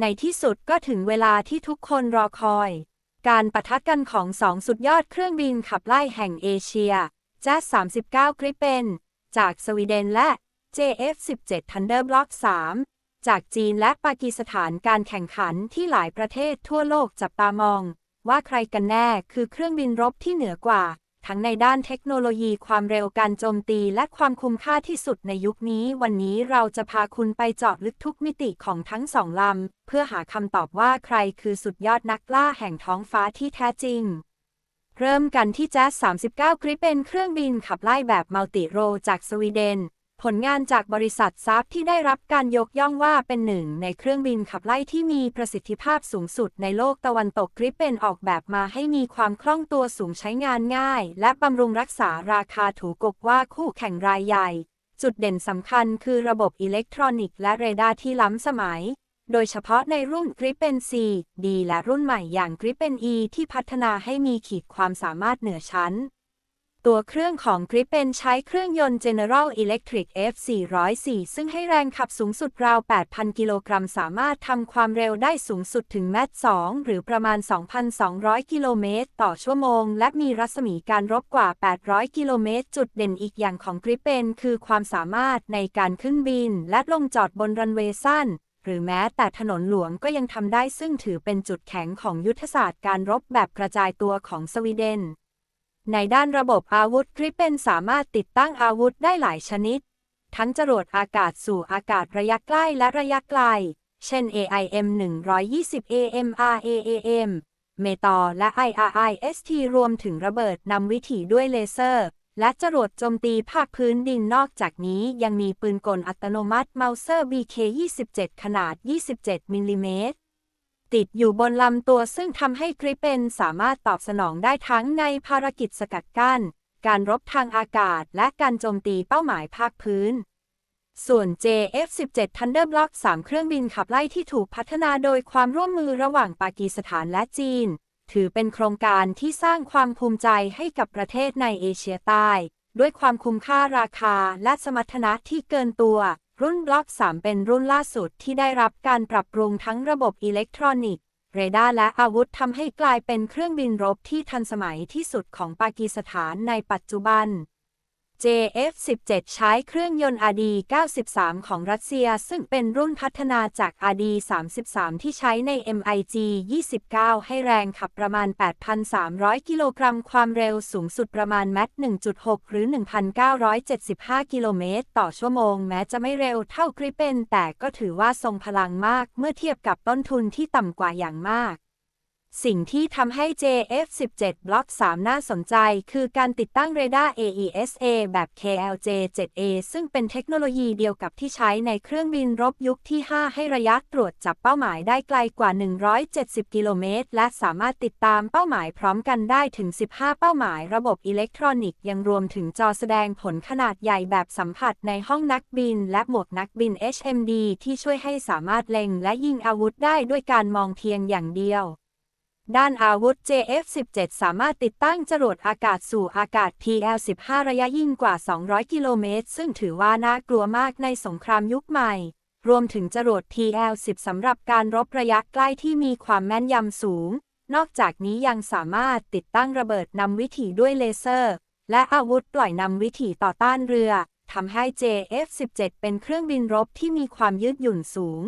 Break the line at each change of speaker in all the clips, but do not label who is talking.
ในที่สุดก็ถึงเวลาที่ทุกคนรอคอย การปะทะกันของสองสุดยอดเครื่องบินขับไล่แห่งเอเชีย j a 39 Gripen จากสวีเดนและ JF-17 Thunderblock 3 จากจีนและปากีสถานการแข่งขันที่หลายประเทศทั่วโลกจับตามอง ว่าใครกันแน่คือเครื่องบินรบที่เหนือกว่า ทั้งในด้านเทคโนโลยีความเร็วการโจมตีและความคุ้มค่าที่สุดในยุคนี้ วันนี้เราจะพาคุณไปเจาะลึกทุกมิติของทั้งสองลำ เพื่อหาคำตอบว่าใครคือสุดยอดนักล่าแห่งท้องฟ้าที่แท้จริง เริ่มกันที่แจ๊ส39กริปเป็นเครื่องบินขับไล่แบบมัลติโรจากสวีเดน ผลงานจากบริษัทซับที่ได้รับการยกย่องว่าเป็นหนึ่งในเครื่องบินขับไล่ที่มีประสิทธิภาพสูงสุดในโลกตะวันตกกริปเป็นออกแบบมาให้มีความคล่องตัวสูงใช้งานง่าย และบำรุงรักษาราคาถูกกว่าคู่แข่งรายใหญ่ จุดเด่นสำคัญคือระบบอิเล็กทรอนิกส์และเรดาร์ที่ล้ำสมัย โดยเฉพาะในรุ่น Gripen C D และรุ่นใหม่อย่าง Gripen E ที่พัฒนาให้มีขีดความสามารถเหนือชั้น ตัวเครื่องของ Gripen ใช้เครื่องยนต์ General Electric F404 ซึ่งให้แรงขับสูงสุดราว 8,000 กิโลกรัม สามารถทำความเร็วได้สูงสุดถึงแมต2หรือประมาณ 2,200 กิโลเมตร ต่อชั่วโมง และมีรัศมีการรบกว่า 800 กิโลเมตร จุดเด่นอีกอย่างของ Gripen คือความสามารถในการขึ้นบิน และลงจอดบนรันเวย์สั้นหรือแม้แต่ถนนหลวงก็ยังทำได้ซึ่งถือเป็นจุดแข็งของยุทธศาสตร์การรบแบบกระจายตัวของสวีเดน ในด้านระบบอาวุธกริปเป็นสามารถติดตั้งอาวุธได้หลายชนิด ทั้งจรวดอากาศสู่อากาศระยะใกล้และระยะไกล เช่น AIM 120 AMRAAM เมตอและ IRIST รวมถึงระเบิดนำวิถีด้วยเลเซอร์ และจรวดโจมตีภาคพื้นดินนอกจากนี้ยังมีปืนกลอัตโนมัติเมาเซอร์ BK27 ขนาด 27มิลลิเมตร ติดอยู่บนลำตัวซึ่งทำให้กริปเปนสามารถตอบสนองได้ทั้งในภารกิจสกัดกั้น การรบทางอากาศและการโจมตีเป้าหมายภาคพื้น ส่วน JF-17 Thunderblock 3 เครื่องบินขับไล่ที่ถูกพัฒนาโดยความร่วมมือระหว่างปากีสถานและจีน ถือเป็นโครงการที่สร้างความภูมิใจให้กับประเทศในเอเชียใต้ ด้วยความคุ้มค่าราคาและสมรรถนะที่เกินตัว รุ่นบล็อก 3 เป็นรุ่นล่าสุดที่ได้รับการปรับปรุงทั้งระบบอิเล็กทรอนิกส์ เรดาร์และอาวุธทำให้กลายเป็นเครื่องบินรบที่ทันสมัยที่สุดของปากีสถานในปัจจุบัน JF-17 ใช้เครื่องยนต์ RD-93 ของรัสเซีย ซึ่งเป็นรุ่นพัฒนาจาก RD-33 ที่ใช้ใน MiG-29 ให้แรงขับประมาณ 8,300 กิโลกรัม ความเร็วสูงสุดประมาณแมต1.6 หรือ 1,975 กิโลเมตรต่อชั่วโมง แม้จะไม่เร็วเท่ากริปเปนแต่ก็ถือว่าทรงพลังมากเมื่อเทียบกับต้นทุนที่ต่ำกว่าอย่างมาก สิ่งที่ทำให้ JF-17 บล็อก3น่าสนใจ คือการติดตั้งเรดาร์ AESA แบบ KLJ-7A ซึ่งเป็นเทคโนโลยีเดียวกับที่ใช้ในเครื่องบินรบยุคที่ 5 ให้ระยะตรวจจับเป้าหมายได้ไกลกว่า 170 กิโลเมตร และสามารถติดตามเป้าหมายพร้อมกันได้ถึง 15 เป้าหมาย ระบบอิเล็กทรอนิกส์ยังรวมถึงจอแสดงผลขนาดใหญ่แบบสัมผัสในห้องนักบิน และหมวกนักบิน HMD ที่ช่วยให้สามารถเล็งและยิงอาวุธได้ด้วยการมองเพียงอย่างเดียว ด้านอาวุธ JF-17 สามารถติดตั้งจรวดอากาศสู่อากาศ PL-15 ระยะยิงกว่า 200 กิโลเมตร ซึ่งถือว่าน่ากลัวมากในสงครามยุคใหม่ รวมถึงจรวด PL-10 สำหรับการรบระยะใกล้ที่มีความแม่นยำสูง นอกจากนี้ยังสามารถติดตั้งระเบิดนำวิถีด้วยเลเซอร์ และอาวุธปล่อยนำวิถีต่อต้านเรือทำให้ JF-17 เป็นเครื่องบินรบที่มีความยืดหยุ่นสูง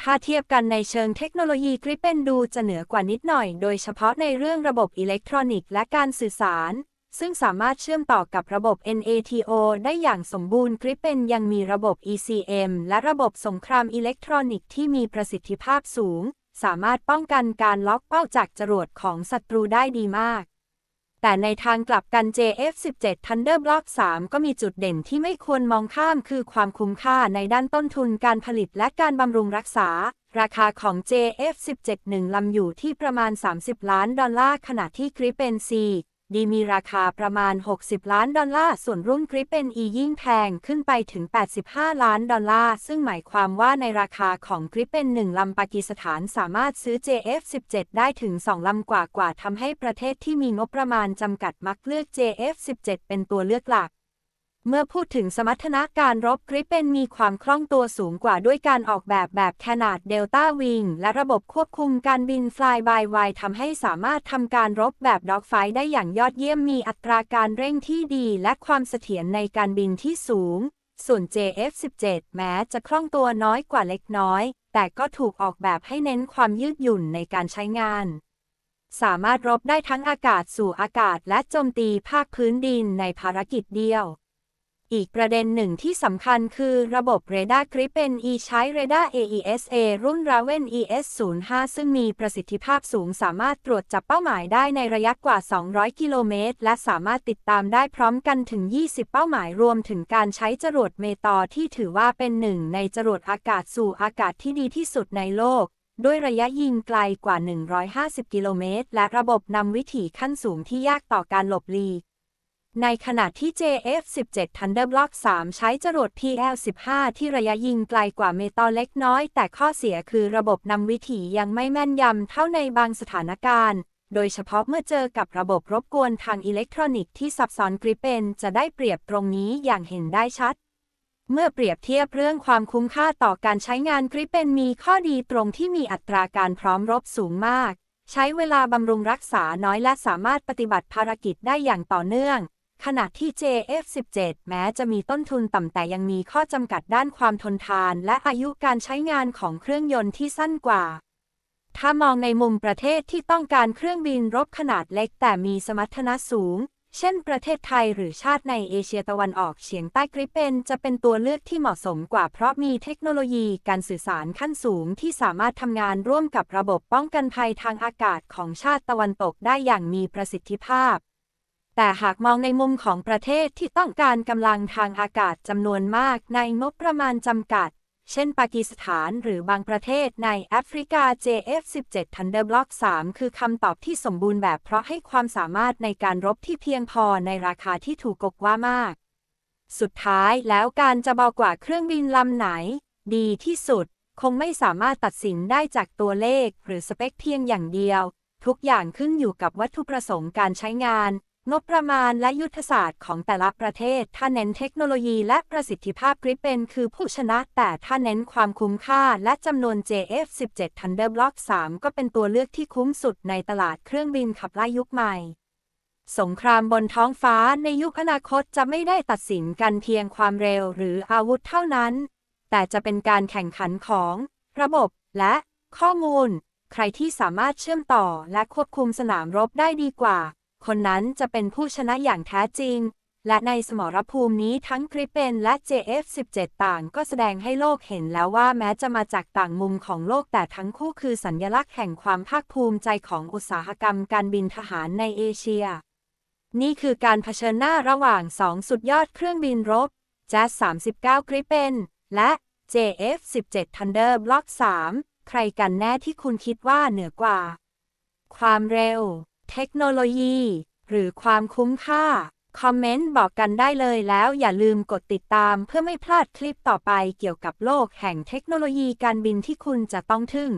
ถ้าเทียบกันในเชิงเทคโนโลยีกริปเปนดูจะเหนือกว่านิดหน่อย โดยเฉพาะในเรื่องระบบอิเล็กทรอนิกส์และการสื่อสาร ซึ่งสามารถเชื่อมต่อกับระบบ NATO ได้อย่างสมบูรณ์กริปเปนยังมีระบบ ECM และระบบสงครามอิเล็กทรอนิกส์ที่มีประสิทธิภาพสูง สามารถป้องกันการล็อกเป้าจากจรวดของศัตรูได้ดีมาก แต่ในทางกลับกัน JF-17 Thunderblock 3 ก็มีจุดเด่นที่ไม่ควรมองข้ามคือความคุ้มค่าในด้านต้นทุนการผลิตและการบำรุงรักษา ราคาของ JF-17 หนึ่งลำอยู่ที่ประมาณ 30 ล้านดอลลาร์ขณะที่กริปเป็น C ดีมีราคาประมาณ 60 ล้านดอลลาร์ ส่วนรุ่นกริปเป็นอียิ่งแพงขึ้นไปถึง 85 ล้านดอลลาร์ ซึ่งหมายความว่าในราคาของกริปเป็น1ลำปากีสถานสามารถซื้อ JF-17 ได้ถึง 2 ลำกว่ากว่าทำให้ประเทศที่มีงบประมาณจำกัดมักเลือก JF-17 เป็นตัวเลือกหลัก เมื่อพูดถึงสมรรถนะการรบกริปเป็นมีความคล่องตัวสูงกว่าด้วยการออกแบบแบบขนาดเดลต้าวิงและระบบควบคุมการบิน Fly by Wire ทำให้สามารถทำการรบแบบด็อกไฟได้อย่างยอดเยี่ยมมีอัตราการเร่งที่ดีและความเสถียรในการบินที่สูง ส่วน JF-17 แม้จะคล่องตัวน้อยกว่าเล็กน้อย แต่ก็ถูกออกแบบให้เน้นความยืดหยุ่นในการใช้งานสามารถรบได้ทั้งอากาศสู่อากาศและโจมตีภาคพื้นดินในภารกิจเดียว อีกประเด็นหนึ่งที่สำคัญคือระบบเรดาร์กริปเป็น E ใช้เรดาร์ AESA รุ่น Raven ES05 ซึ่งมีประสิทธิภาพสูงสามารถตรวจจับเป้าหมายได้ในระยะกว่า 200 กิโลเมตร และสามารถติดตามได้พร้อมกันถึง 20 เป้าหมายรวมถึงการใช้จรวดเมตอร์ที่ถือว่าเป็นหนึ่งในจรวดอากาศสู่อากาศที่ดีที่สุดในโลก ด้วยระยะยิงไกลกว่า 150 กิโลเมตร และระบบนำวิถีขั้นสูงที่ยากต่อการหลบหลีก ในขณะที่ JF-17 Thunderblock 3 ใช้จรวด PL-15 ที่ระยะยิงไกลกว่าเมตอเล็กน้อย แต่ข้อเสียคือระบบนำวิถียังไม่แม่นยำเท่าในบางสถานการณ์ โดยเฉพาะเมื่อเจอกับระบบรบกวนทางอิเล็กทรอนิกส์ที่ซับซ้อนกริปเป็น จะได้เปรียบตรงนี้อย่างเห็นได้ชัด เมื่อเปรียบเทียบเรื่องความคุ้มค่าต่อการใช้งานกริปเป็นมีข้อดีตรงที่มีอัตราการพร้อมรบสูงมาก ใช้เวลาบำรุงรักษาน้อยและสามารถปฏิบัติภารกิจได้อย่างต่อเนื่อง ขณะที่ JF-17 แม้จะมีต้นทุนต่ำแต่ยังมีข้อจำกัดด้านความทนทาน และอายุการใช้งานของเครื่องยนต์ที่สั้นกว่า ถ้ามองในมุมประเทศที่ต้องการเครื่องบินรบขนาดเล็กแต่มีสมรรถนะสูง เช่นประเทศไทยหรือชาติในเอเชียตะวันออกเฉียงใต้กริปเปนจะเป็นตัวเลือกที่เหมาะสมกว่าเพราะมีเทคโนโลยีการสื่อสารขั้นสูงที่สามารถทำงานร่วมกับระบบป้องกันภัยทางอากาศของชาติตะวันตกได้อย่างมีประสิทธิภาพ แต่หากมองในมุมของประเทศที่ต้องการกำลังทางอากาศจำนวนมากในงบประมาณจำกัด เช่นปากีสถานหรือบางประเทศในแอฟริกา JF-17 Thunderblock 3 คือคำตอบที่สมบูรณ์แบบเพราะให้ความสามารถในการรบที่เพียงพอในราคาที่ถูกกว่ามาก สุดท้ายแล้วการจะบอกว่าเครื่องบินลำไหน ดีที่สุด คงไม่สามารถตัดสินได้จากตัวเลข หรือสเปคเพียงอย่างเดียว ทุกอย่างขึ้นอยู่กับวัตถุประสงค์การใช้งาน งบประมาณและยุทธศาสตร์ของแต่ละประเทศ ถ้าเน้นเทคโนโลยีและประสิทธิภาพกริปเป็นคือผู้ชนะ แต่ถ้าเน้นความคุ้มค่าและจำนวน JF-17 Thunderblock 3 ก็เป็นตัวเลือกที่คุ้มสุดในตลาดเครื่องบินขับไล่ยุคใหม่ สงครามบนท้องฟ้าในยุคอนาคตจะไม่ได้ตัดสินกันเพียงความเร็วหรืออาวุธเท่านั้น แต่จะเป็นการแข่งขันของ ระบบ และข้อมูล ใครที่สามารถเชื่อมต่อและควบคุมสนามรบได้ดีกว่า คนนั้นจะเป็นผู้ชนะอย่างแท้จริง และในสมรภูมินี้ทั้งกริปเปนและ JF-17 ต่างก็แสดงให้โลกเห็นแล้วว่าแม้จะมาจากต่างมุมของโลกแต่ทั้งคู่คือสัญญลักษณ์แห่งความภาคภูมิใจของอุตสาหกรรมการบินทหารในเอเชีย นี่คือการเผชิญหน้าระหว่างสองสุดยอดเครื่องบินรบ j a z 39 Gripen และ JF-17 Thunder Block 3 ใครกันแน่ที่คุณคิดว่าเหนือกว่า ความเร็ว เทคโนโลยี หรือความคุ้มค่า คอมเมนต์บอกกันได้เลยแล้วอย่าลืมกดติดตามเพื่อไม่พลาดคลิปต่อไปเกี่ยวกับโลกแห่งเทคโนโลยีการบินที่คุณจะต้องทึ่ง